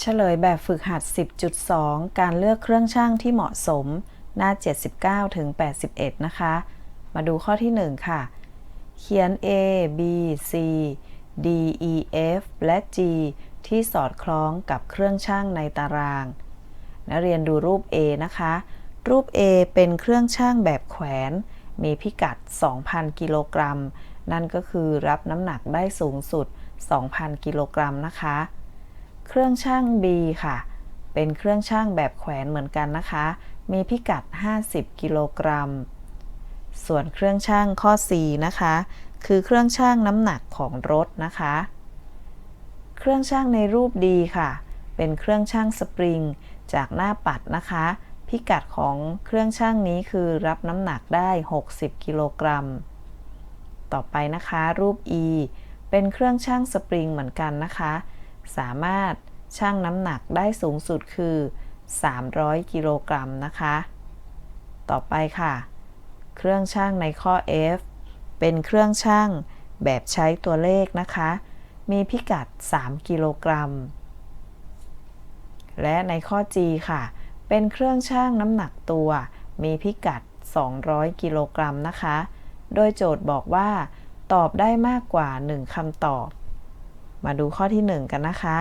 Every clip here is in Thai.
เฉลยแบบฝึกหัด 10.2 การเลือกเครื่องช่างที่เหมาะสม หน้า 79 ถึง 81 นะคะ มาดูข้อที่ 1 ค่ะ เขียน A B C D E F และ G ที่สอดคล้องกับเครื่องช่างในตาราง นักเรียนดูรูป A นะคะ รูป A เป็นเครื่องช่างแบบแขวน มีพิกัด 2,000 กิโลกรัม นั่นก็คือรับน้ำหนักได้สูงสุด 2,000 กิโลกรัมนะคะ เครื่องช่าง B ค่ะ เป็นเครื่องช่างแบบแขวนเหมือนกันนะคะ มีพิกัด 50 กิโลกรัม ส่วนเครื่องช่างข้อ C นะคะ คือเครื่องช่างน้ำหนักของรถนะคะ เครื่องช่างในรูป D ค่ะ เป็นเครื่องช่างสปริง จากหน้าปัดนะคะ พิกัดของเครื่องช่างนี้คือรับน้ำหนักได้ 60 กิโลกรัม ต่อไปนะคะรูป E เป็นเครื่องช่างสปริงเหมือนกันนะคะ สามารถชั่งน้ำหนักได้สูงสุดคือ 300 กิโลกรัมนะคะ ต่อไปค่ะ เครื่องช่างในข้อ F เป็นเครื่องช่างแบบใช้ตัวเลขนะคะ มีพิกัด 3 กิโลกรัม และในข้อ G ค่ะ เป็นเครื่องช่างน้ำหนักตัว มีพิกัด 200 กิโลกรัมนะคะ โดยโจทย์บอกว่า ตอบได้มากกว่า 1คำตอบ มาดูข้อที่ 1 กันนะคะ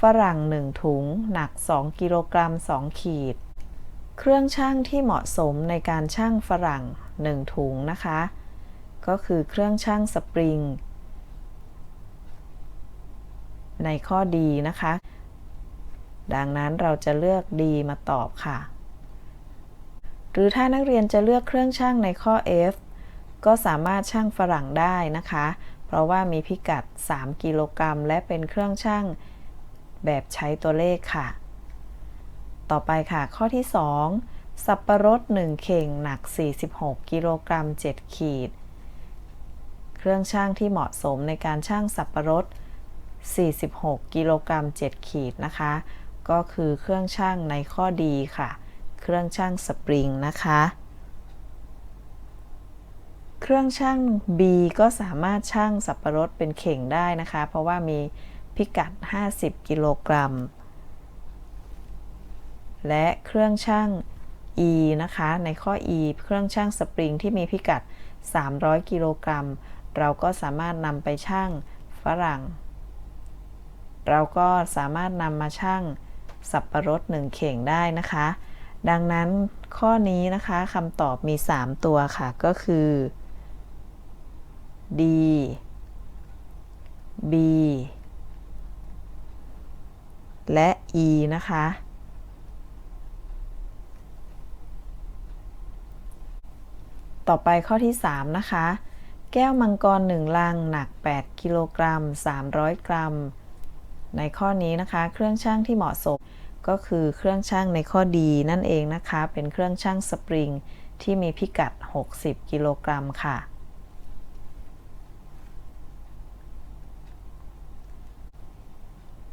ฝรั่ง 1 ถุง หนัก 2 กิโลกรัม 2 ขีด เครื่องช่างที่เหมาะสมในการช่างฝรั่ง 1 ถุงนะคะ ก็คือเครื่องช่างสปริง ในข้อดีนะคะ ดังนั้นเราจะเลือกดีมาตอบค่ะ หรือถ้านักเรียนจะเลือกเครื่องช่างในข้อ F ก็สามารถช่างฝรั่งได้นะคะ เพราะว่ามีพิกัด 3 กิโลกรัม และเป็นเครื่องช่างแบบใช้ตัวเลขค่ะ ต่อไปค่ะ ข้อที่ 2 สับประรด 1 เข่งหนัก 46 กิโลกรัม 7 ขีด เครื่องช่างที่เหมาะสมในการช่างสับประรด 46 กิโลกรัม 7 ขีดนะคะ ก็คือเครื่องช่างในข้อดีค่ะ เครื่องช่างสปริงนะคะ เครื่องช่าง B ก็สามารถช่างสับประรดเป็นเข่งได้นะคะ เพราะว่ามีพิกัด 50 กิโลกรัม และเครื่องช่าง E นะคะ ในข้อ E เครื่องช่างสปริงที่มีพิกัด 300 กิโลกรัม เราก็สามารถนำไปช่างฝรั่ง เราก็สามารถนำมาช่างสับประรด1เข่งได้นะคะ ดังนั้นข้อนี้นะคะคำตอบมี 3 ตัวค่ะก็คือ D B และ E นะคะ ต่อไปข้อที่ 3 นะคะ แก้วมังกร1ลังหนัก 8 กิโลกรัม 300 กรัม ในข้อนี้นะคะ เครื่องช่างที่เหมาะสมก็คือเครื่องช่างในข้อดีนั่นเองนะคะ เป็นเครื่องช่างสปริงที่มีพิกัด 60 กิโลกรัมค่ะ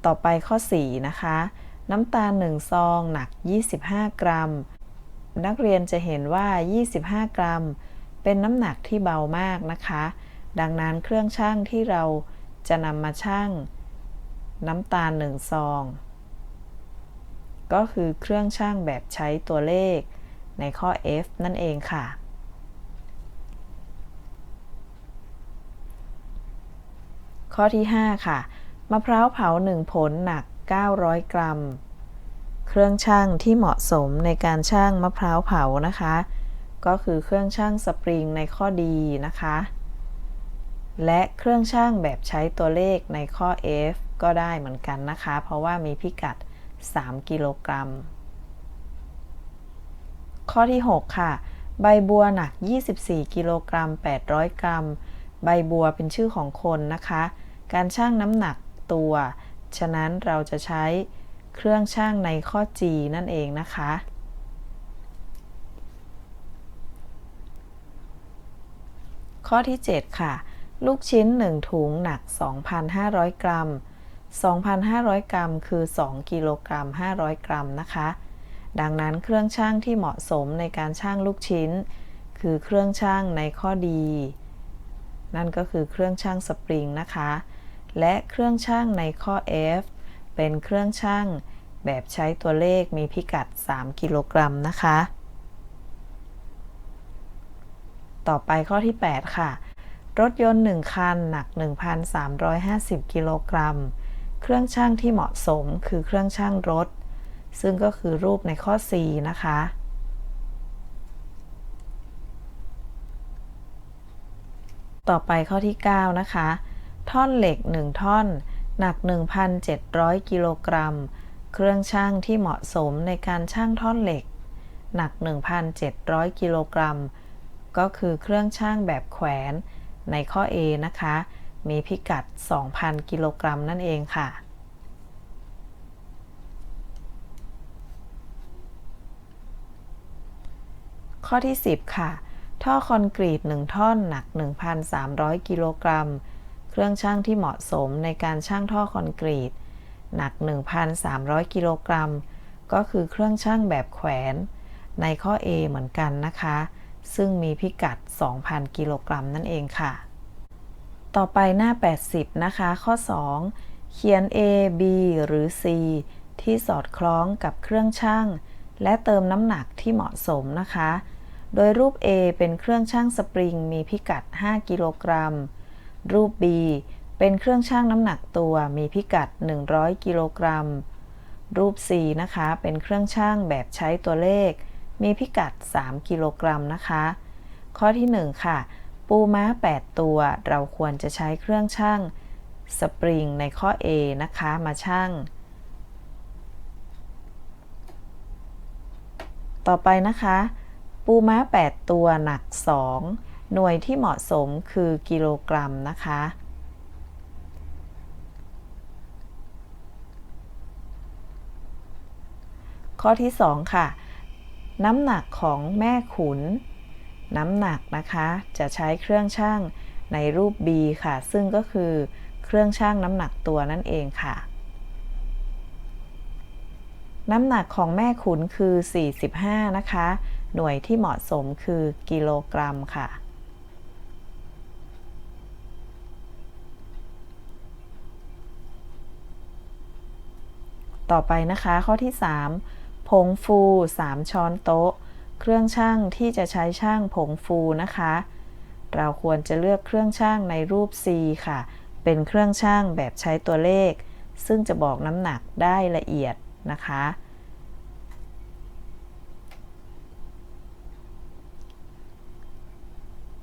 ต่อไปข้อ 4 นะคะ น้ำตาล 1 ซอง หนัก 25 กรัม นักเรียนจะเห็นว่า 25 กรัม เป็นน้ำหนักที่เบามากนะคะ ดังนั้นเครื่องช่างที่เราจะนำมาชั่ง น้ำตาล 1 ซอง ก็คือเครื่องช่างแบบใช้ตัวเลขในข้อ F นั่นเองค่ะข้อที่ 5 ค่ะ มะพร้าวเผา1ผลหนัก 900 กรัม เครื่องช่างที่เหมาะสมในการช่างมะพร้าวเผานะคะ ก็คือเครื่องช่างสปริงในข้อดีนะคะ และเครื่องช่างแบบใช้ตัวเลขในข้อ F ก็ได้เหมือนกันนะคะ เพราะว่ามีพิกัด 3 กิโลกรัม ข้อที่ 6 ค่ะ ใบบัวหนัก 24 กิโลกรัม 800 กรัม ใบบัวเป็นชื่อของคนนะคะ การช่างน้ำหนัก ตัว ฉะนั้นเราจะใช้เครื่องช่างในข้อ G นั่นเองนะคะ ข้อที่ 7 ค่ะ ลูกชิ้น 1 ถุงหนัก 2,500 กรัม 2,500 กรัม คือ 2 กิโลกรัม 500 กรัมนะคะ ดังนั้นเครื่องช่างที่เหมาะสมในการช่างลูกชิ้น คือเครื่องช่างในข้อดี นั่นก็คือเครื่องช่างสปริงนะคะ และเครื่องช่างในข้อ F เป็นเครื่องชั่งแบบใช้ตัวเลขมีพิกัด 3 กิโลกรัมนะคะ ต่อไปข้อที่ 8 ค่ะ รถยนต์ 1 คัน หนัก 1,350 กิโลกรัม เครื่องชั่งที่เหมาะสมคือเครื่องชั่งรถ ซึ่งก็คือรูปในข้อ C นะคะ ต่อไปข้อที่ 9 นะคะ ท่อนเหล็ก 1 ท่อน หนัก 1,700 กิโลกรัม เครื่องชั่งที่เหมาะสมในการชั่งท่อนเหล็ก หนัก 1,700 กิโลกรัม ก็คือเครื่องชั่งแบบแขวนในข้อ A นะคะ มีพิกัด 2,000 กิโลกรัมนั่นเองค่ะ ข้อที่ 10 ค่ะ ท่อคอนกรีต 1 ท่อน หนัก 1,300 กิโลกรัม เครื่องชั่งที่เหมาะสมในการชั่งท่อคอนกรีต หนัก 1,300 กิโลกรัม ก็คือเครื่องชั่งแบบแขวน ในข้อ A เหมือนกันนะคะ ซึ่งมีพิกัด 2,000 กิโลกรัมนั่นเองค่ะ ต่อไปหน้า 80 นะคะ ข้อ 2 เขียน A B หรือ C ที่สอดคล้องกับเครื่องชั่งและเติมน้ำหนักที่เหมาะสมนะคะ โดยรูป A เป็นเครื่องชั่งสปริงมีพิกัด 5 กิโลกรัม รูป B เป็นเครื่องชั่งน้ำหนักตัวมีพิกัด 100 กิโลกรัม รูป C นะคะ เป็นเครื่องชั่งแบบใช้ตัวเลข มีพิกัด 3 กิโลกรัมนะคะ ข้อที่ 1 ค่ะ ปูม้า 8 ตัว เราควรจะใช้เครื่องชั่งสปริงในข้อ A นะคะ มาชั่ง ต่อไปนะคะ ปูม้า 8 ตัวหนัก 2 หน่วยที่เหมาะสมคือกิโลกรัมนะคะ ข้อที่ 2 ค่ะ น้ำหนักของแม่ขุน น้ำหนักนะคะ จะใช้เครื่องชั่งในรูป B ค่ะ ซึ่งก็คือเครื่องชั่งน้ำหนักตัวนั่นเองค่ะ น้ำหนักของแม่ขุนคือ 45 นะคะ หน่วยที่เหมาะสมคือกิโลกรัมค่ะ ต่อไปนะคะ ข้อที่ 3 ผงฟู 3 ช้อนโต๊ะ เครื่องช่างที่จะใช้ช่างผงฟูนะคะ เราควรจะเลือกเครื่องช่างในรูป C ค่ะ เป็นเครื่องช่างแบบใช้ตัวเลข ซึ่งจะบอกน้ำหนักได้ละเอียดนะคะ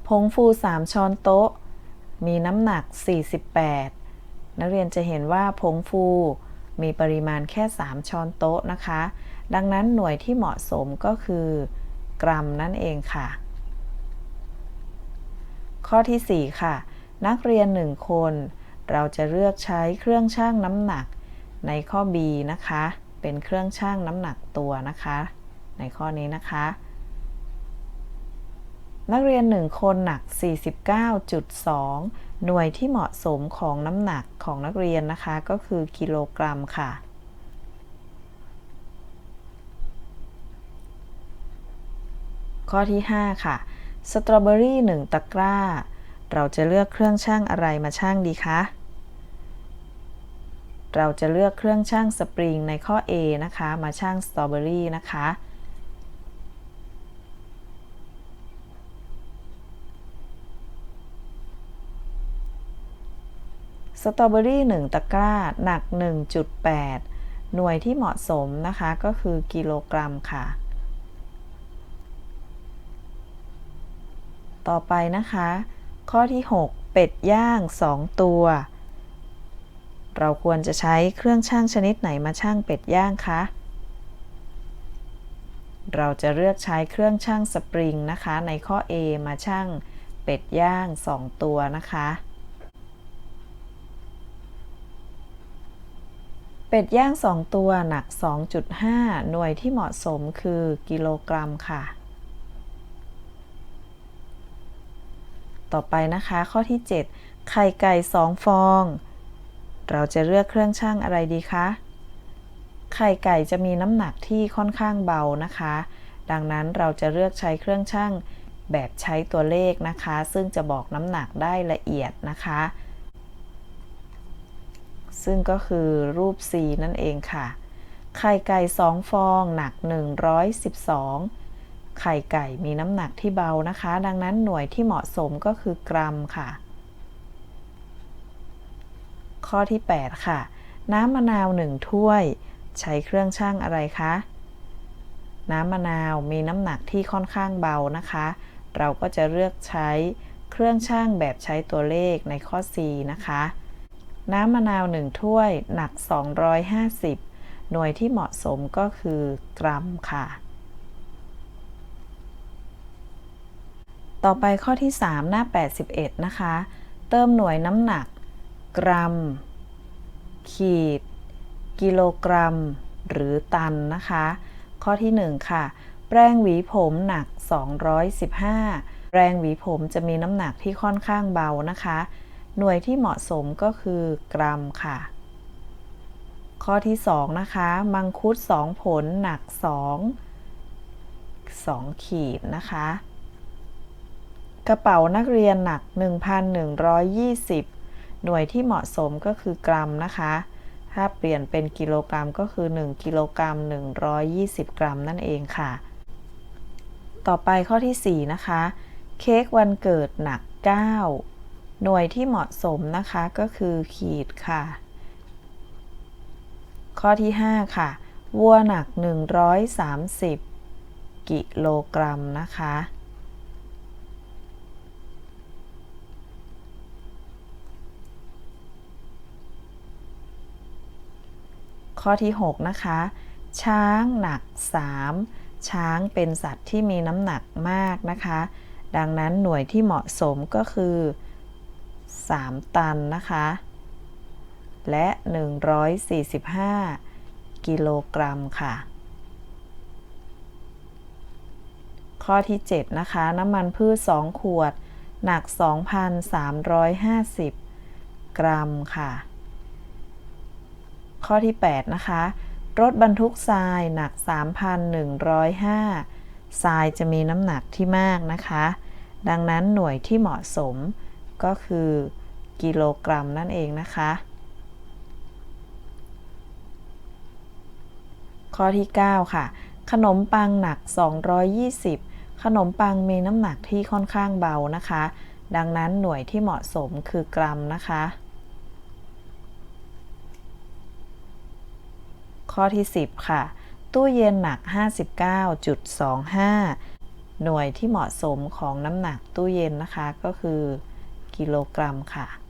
ผงฟู 3 ช้อนโต๊ะ มีน้ำหนัก 48 นักเรียนจะเห็นว่าผงฟู มีปริมาณแค่ 3 ช้อนโต๊ะนะคะ ดังนั้นหน่วยที่เหมาะสมก็คือ กรัมนั่นเองค่ะ ข้อที่ 4 ค่ะ นักเรียน 1 คน เราจะเลือกใช้เครื่องชั่งน้ำหนักในข้อ B นะคะ เป็นเครื่องชั่งน้ำหนักตัวนะคะ ในข้อนี้นะคะ นักเรียน 1 คนหนัก 49.2 หน่วยที่เหมาะสมของน้ำหนักของนักเรียนนะคะ ก็คือกิโลกรัมค่ะ ข้อที่ 5 ค่ะ สตรอเบอรี่1ตะกร้า เราจะเลือกเครื่องชั่งอะไรมาชั่งดีคะ เราจะเลือกเครื่องชั่งสปริงในข้อ A นะคะ มาชั่งสตรอเบอรี่นะคะ สตรอเบอรี่ 1 ตะกร้า หนัก 1.8 หน่วยที่เหมาะสมนะคะก็คือกิโลกรัมค่ะ ต่อไปนะคะ ข้อที่ 6 เป็ดย่าง 2 ตัว เราควรจะใช้เครื่องชั่งชนิดไหนมาชั่งเป็ดย่างคะ เราจะเลือกใช้เครื่องชั่งสปริงนะคะ ในข้อ A มาชั่งเป็ดย่าง 2 ตัวนะคะ เป็ดย่าง 2 ตัวหนัก 2.5 หน่วยที่เหมาะสมคือกิโลกรัมค่ะ ต่อไปนะคะข้อที่ 7 ไข่ไก่ 2 ฟอง เราจะเลือกเครื่องชั่งอะไรดีคะ ไข่ไก่จะมีน้ำหนักที่ค่อนข้างเบานะคะ ดังนั้นเราจะเลือกใช้เครื่องชั่งแบบใช้ตัวเลขนะคะ ซึ่งจะบอกน้ำหนักได้ละเอียดนะคะ ซึ่งก็คือรูป C นั่นเองค่ะ ไข่ไก่ 2 ฟองหนัก 112 ไข่ไก่มีน้ำหนักที่เบานะคะ ดังนั้นหน่วยที่เหมาะสมก็คือกรัมค่ะ ข้อที่ 8 ค่ะ น้ำมะนาว 1 ถ้วย ใช้เครื่องชั่งอะไรคะ น้ำมะนาวมีน้ำหนักที่ค่อนข้างเบานะคะ เราก็จะเลือกใช้เครื่องชั่งแบบใช้ตัวเลขในข้อ C นะคะ น้ำมะนาว 1 ถ้วยหนัก 250 หน่วยที่เหมาะสมก็คือกรัมค่ะ ต่อไปข้อที่ 3 หน้า 81 นะคะ เติมหน่วยน้ำหนัก กรัม ขีด กิโลกรัม หรือตันนะคะ ข้อที่ 1 ค่ะ แปรงหวีผมหนัก 215 แปรงหวีผมจะมีน้ำหนักที่ค่อนข้างเบานะคะ หน่วยที่เหมาะสมก็คือกรัมค่ะ ข้อที่ 2 นะคะ มังคุด 2 ผลหนัก 2 2 ขีดนะคะ กระเป๋านักเรียนหนัก 1,120 หน่วยที่เหมาะสมก็คือกรัมนะคะ ถ้าเปลี่ยนเป็นกิโลกรัมก็คือ 1 กิโลกรัม 120 กรัมนั่นเองค่ะ ต่อไปข้อที่ 4 นะคะ เค้กวันเกิดหนัก 9 หน่วยที่เหมาะสมนะคะก็คือขีดค่ะ ข้อที่ 5 ค่ะ วัวหนัก 130 กิโลกรัมนะคะ ข้อที่ 6 นะคะ ช้างหนัก 3 ช้างเป็นสัตว์ที่มีน้ำหนักมากนะคะ ดังนั้นหน่วยที่เหมาะสมก็คือ 3 ตันนะคะ และ 145 กิโลกรัมค่ะ ข้อที่ 7 นะคะ น้ำมันพืช 2 ขวด หนัก 2,350 กรัมค่ะ ข้อที่ 8 นะคะ รถบรรทุกทรายหนัก 3,105ทรายจะมีน้ำหนักที่มากนะคะ ดังนั้นหน่วยที่เหมาะสม ก็คือกิโลกรัมนั่นเองนะคะ ข้อที่ 9 ค่ะ ขนมปังหนัก 220 ขนมปังมีน้ำหนักที่ค่อนข้างเบานะคะ ดังนั้นหน่วยที่เหมาะสมคือกรัมนะคะ ข้อที่ 10 ค่ะ ตู้เย็นหนัก 59.25 หน่วยที่เหมาะสมของน้ำหนักตู้เย็นนะคะก็คือ กิโลกรัมค่ะ